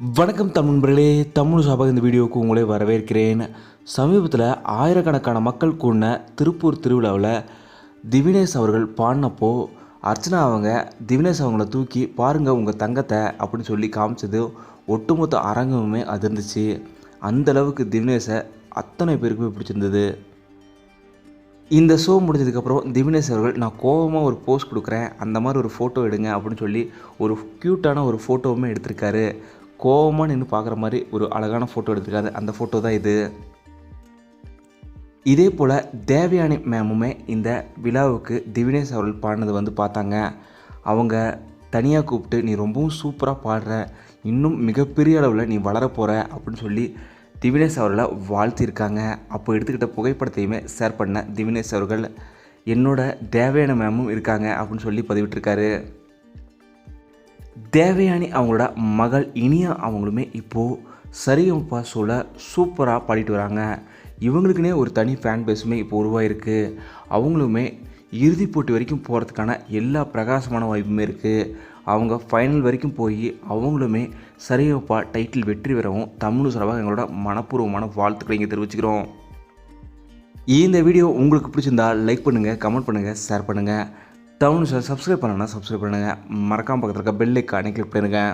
வணக்கம் தமிழ் நண்பர்களே தமிழ் சபா இந்த வீடியோவுக்கு உங்களே வரவேற்கிறேன். சமீபத்தில் ஆயிரக்கணக்கான மக்கள் கூடின திருப்பூர் திருவிழாவில் திவினேஷ் அவர்கள் பாடினப்போ அர்ச்சனா அவங்க திவினேஷ் அவங்கள தூக்கி பாருங்கள் உங்கள் தங்கத்தை அப்படின்னு சொல்லி காமிச்சது ஒட்டுமொத்த அரங்கமுமே அதிர்ந்துச்சு. அந்தளவுக்கு திவினேஷை அத்தனை பேருக்குமே பிடிச்சிருந்தது. இந்த ஷோ முடிஞ்சதுக்கப்புறம் திவினேஷ் அவர்கள் நான் கோவமாக ஒரு போஸ்ட் கொடுக்குறேன். அந்த மாதிரி ஒரு ஃபோட்டோ எடுங்க அப்படின்னு சொல்லி ஒரு க்யூட்டான ஒரு ஃபோட்டோவுமே எடுத்திருக்காரு. கோவமாக நின்று பார்க்குற மாதிரி ஒரு அழகான ஃபோட்டோ எடுத்திருக்காரு. அந்த ஃபோட்டோ தான் இது. இதே போல் தேவயானி மேமுமே இந்த விழாவுக்கு திவினேஷ் அவர்கள் பாடினது வந்து பார்த்தாங்க. அவங்க தனியாக கூப்பிட்டு நீ ரொம்பவும் சூப்பராக பாடுற. இன்னும் மிகப்பெரிய அளவில் நீ வளர போகிற அப்படின்னு சொல்லி திவினேஷ் அவர்களை வாழ்த்திருக்காங்க அப்போ எடுத்துக்கிட்ட புகைப்படத்தையுமே ஷேர் பண்ண திவினேஷ் அவர்கள் என்னோட தேவையான மேமும் இருக்காங்க. அப்படின்னு சொல்லி பதிவிட்டிருக்காரு. தேவயானி அவங்களோட மகள் இனியா அவங்களுமே இப்போது சரிகமப்பா ஷோவில் சூப்பராக பாடிட்டு வராங்க. இவங்களுக்குனே ஒரு தனி ஃபேன் பேஸுமே இப்போ உருவாயிருக்கு. அவங்களுமே இறுதிப் போட்டி வரைக்கும் போகிறதுக்கான எல்லா பிரகாசமான வாய்ப்புமே இருக்குது அவங்க ஃபைனல் வரைக்கும் போய் அவங்களுமே சரிகமப்பா டைட்டில் வெற்றி பெறவும் தமிழ் சார்பாக எங்களோட மனப்பூர்வமான வாழ்த்துக்களை இங்கே தெரிவிச்சுக்கிறோம். இந்த வீடியோ உங்களுக்கு பிடிச்சிருந்தா லைக் பண்ணுங்கள் கமெண்ட் பண்ணுங்கள் ஷேர் பண்ணுங்கள் டவுன் சார் சப்ஸ்கிரைப் பண்ணலன்னா சப்ஸ்கிரைப் பண்ணுங்கள் மறக்காமல் பக்கத்தில் இருக்க பெல் ஐக்கானே கிளிக் பண்ணுங்கள்